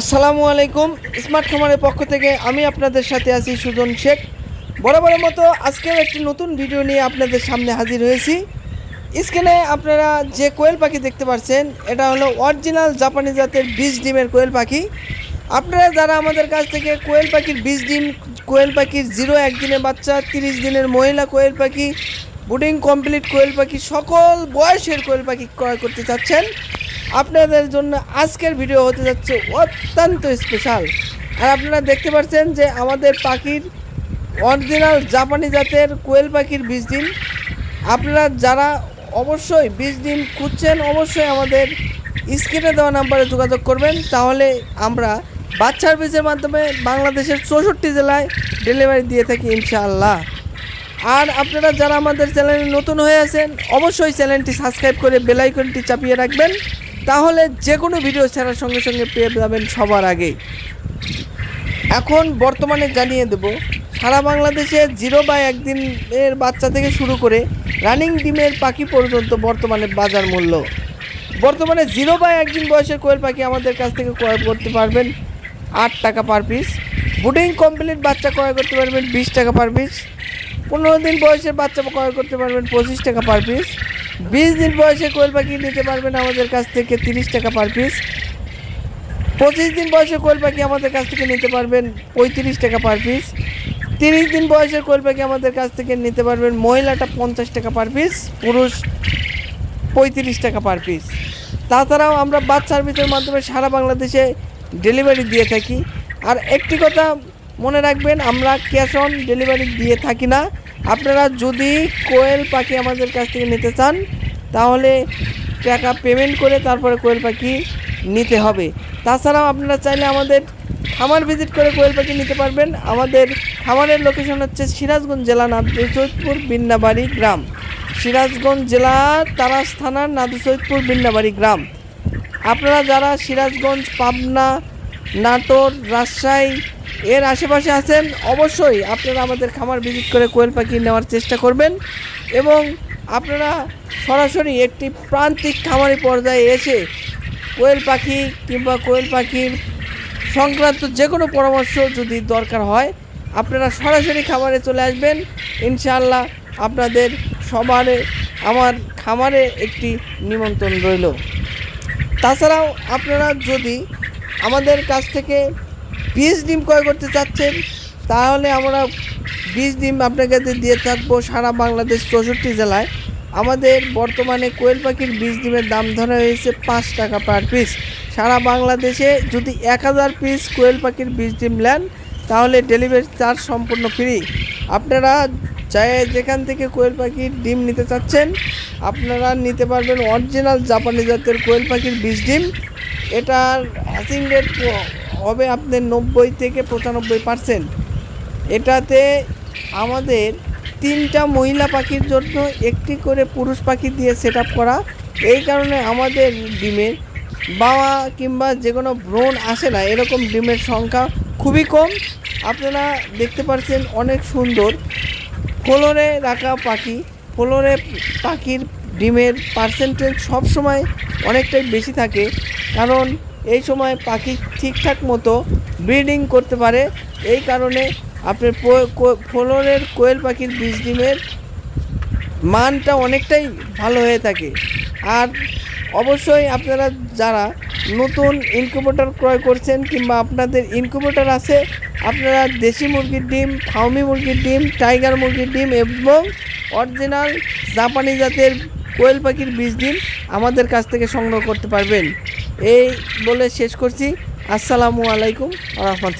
আসসালামু আলাইকুম। স্মার্ট খামারের পক্ষ থেকে আমি আপনাদের সাথে আছি সুজন শেখ। বরাবরের মতো আজকেও একটি নতুন ভিডিও নিয়ে আপনাদের সামনে হাজির হয়েছি। স্ক্রিনে আপনারা যে কোয়েল পাখি দেখতে পাচ্ছেন, এটা হলো অরিজিনাল জাপানি জাতের বীজ ডিমের কোয়েল পাখি। আপনারা যারা আমাদের কাছ থেকে কোয়েল পাখির বীজ ডিম, কোয়েল পাখির জিরো একদিনের বাচ্চা, তিরিশ দিনের মহিলা কোয়েল পাখি বুডিং কমপ্লিট কোয়েল পাখি, সকল বয়সের কোয়েল পাখি ক্রয় করতে চাচ্ছেন আপনাদের জন্য আজকের ভিডিও হতে যাচ্ছে অত্যন্ত স্পেশাল আর আপনারা দেখতে পাচ্ছেন যে আমাদের পাখির অরিজিনাল জাপানি জাতের কোয়েল পাখির বীজ ডিম। আপনারা যারা অবশ্যই বীজ ডিম খুঁজছেন, অবশ্যই আমাদের স্ক্রিনে দেওয়া নাম্বারে যোগাযোগ করবেন। তাহলে আমরা বাচ্চার বীজের মাধ্যমে বাংলাদেশের চৌষট্টি জেলায় ডেলিভারি দিয়ে থাকি ইনশাআল্লাহ। আর আপনারা যারা আমাদের চ্যানেলে নতুন হয়ে আছেন, অবশ্যই চ্যানেলটি সাবস্ক্রাইব করে বেল আইকনটি চাপিয়ে রাখবেন। তাহলে যে কোনো ভিডিও ছাড়ার সঙ্গে সঙ্গে পেয়ে যাবেন সবার আগে এখন বর্তমানে জানিয়ে দেব, সারা বাংলাদেশে জিরো বা একদিনের বাচ্চা থেকে শুরু করে রানিং ডিমের পাখি পর্যন্ত বর্তমানে বাজার মূল্য। বর্তমানে জিরো বা একদিন বয়সের কোয়েল পাখি আমাদের কাছ থেকে ক্রয় করতে পারবেন আট টাকা পার পিস বুডিং কমপ্লিট বাচ্চা ক্রয় করতে পারবেন বিশ টাকা পার পিস পনেরো দিন বয়সের বাচ্চা ক্রয় করতে পারবেন পঁচিশ টাকা পার পিস বিশ দিন বয়সে কোয়েল পাখি নিতে পারবেন আমাদের কাছ থেকে তিরিশ টাকা পার পিস পঁচিশ দিন বয়সে কোয়েল পাখি আমাদের কাছ থেকে নিতে পারবেন পঁয়ত্রিশ টাকা পার পিস তিরিশ দিন বয়সের কোয়েল পাখি আমাদের কাছ থেকে নিতে পারবেন মহিলাটা পঞ্চাশ টাকা পার পিস পুরুষ পঁয়ত্রিশ টাকা পার পিস তাছাড়াও আমরা বাস সার্ভিসের মাধ্যমে সারা বাংলাদেশে ডেলিভারি দিয়ে থাকি। আর একটি কথা মনে রাখবেন, আমরা ক্যাশ অন ডেলিভারি দিয়ে থাকি না। আপনারা যদি কোয়েল পাখি আমাদের কাছ থেকে নিতে চান, তাহলে টাকা পেমেন্ট করে তারপরে কোয়েল পাখি নিতে হবে। তাছাড়াও আপনারা চাইলে আমাদের খামার ভিজিট করে কোয়েল পাখি নিতে পারবেন। আমাদের খামারের লোকেশন হচ্ছে সিরাজগঞ্জ জেলা নাদুসৈদপুর বিন্নাবাড়ি গ্রাম। সিরাজগঞ্জ জেলা তারাস থানার নাদুসৈদপুর বিন্নাবাড়ি গ্রাম। আপনারা যারা সিরাজগঞ্জ, পাবনা, নাটোর, রাজশাহী এর আশেপাশে আছেন, অবশ্যই আপনারা আমাদের খামার ভিজিট করে কোয়েল পাখি নেওয়ার চেষ্টা করবেন এবং আপনারা সরাসরি একটি প্রান্তিক খামারি পর্যায়ে এসে কোয়েল পাখি কিংবা কোয়েল পাখির সংক্রান্ত যে কোনো পরামর্শ যদি দরকার হয়, আপনারা সরাসরি খামারে চলে আসবেন। ইনশাআল্লাহ আপনাদের সবারে, আমার খামারে একটি নিমন্ত্রণ রইল। তাছাড়াও আপনারা যদি আমাদের কাছ থেকে বীজ ডিম ক্রয় করতে চাচ্ছেন, তাহলে আমরা বীজ ডিম আপনাকে দিয়ে থাকব সারা বাংলাদেশ চৌষট্টি জেলায়। আমাদের বর্তমানে কোয়েল পাখির বীজ ডিমের দাম ধরা হয়েছে পাঁচ টাকা পার পিস। সারা বাংলাদেশে যদি এক হাজার পিস কোয়েল পাখির বীজ ডিম নেন, তাহলে ডেলিভারি চার্জ সম্পূর্ণ ফ্রি। আপনারা চাই যেখান থেকে কোয়েল পাখির ডিম নিতে চাচ্ছেন, আপনারা নিতে পারবেন অরিজিনাল জাপানি জাতের কোয়েল পাখির বীজ ডিম। এটার হ্যাচিং রেট হবে আপনার নব্বই থেকে পঁচানব্বই পার্সেন্ট। এটাতে আমাদের তিনটা মহিলা পাখির জন্য একটি করে পুরুষ পাখি দিয়ে সেট করা। এই কারণে আমাদের ডিমের বাবা কিংবা যে কোনো ব্রণ আসে না, এরকম ডিমের সংখ্যা খুবই কম। আপনারা দেখতে পাচ্ছেন অনেক সুন্দর ফ্লোরে রাখা পাখি। ফ্লোরে পাখির ডিমের পার্সেন্টেজ সবসময় অনেকটাই বেশি থাকে। কারণ এই সময় পাখি ঠিকঠাক মতো ব্রিডিং করতে পারে। এই কারণে আপনার ফ্লোরের কোয়েল পাখির বীজ ডিমের মানটা অনেকটাই ভালো হয়ে থাকে। আর অবশ্যই আপনারা যারা নতুন ইনকিউবেটর ক্রয় করছেন কিংবা আপনাদের ইনকিউবেটর আছে, আপনারা দেশি মুরগির ডিম, ফাউমি মুরগির ডিম, টাইগার মুরগির ডিম এবং অরিজিনাল জাপানি জাতের কোয়েল পাখির বীজ ডিম আমাদের কাছ থেকে সংগ্রহ করতে পারবেন। এই বলে শেষ করছি। আসসালামু আলাইকুম রহমতুল্লাহ।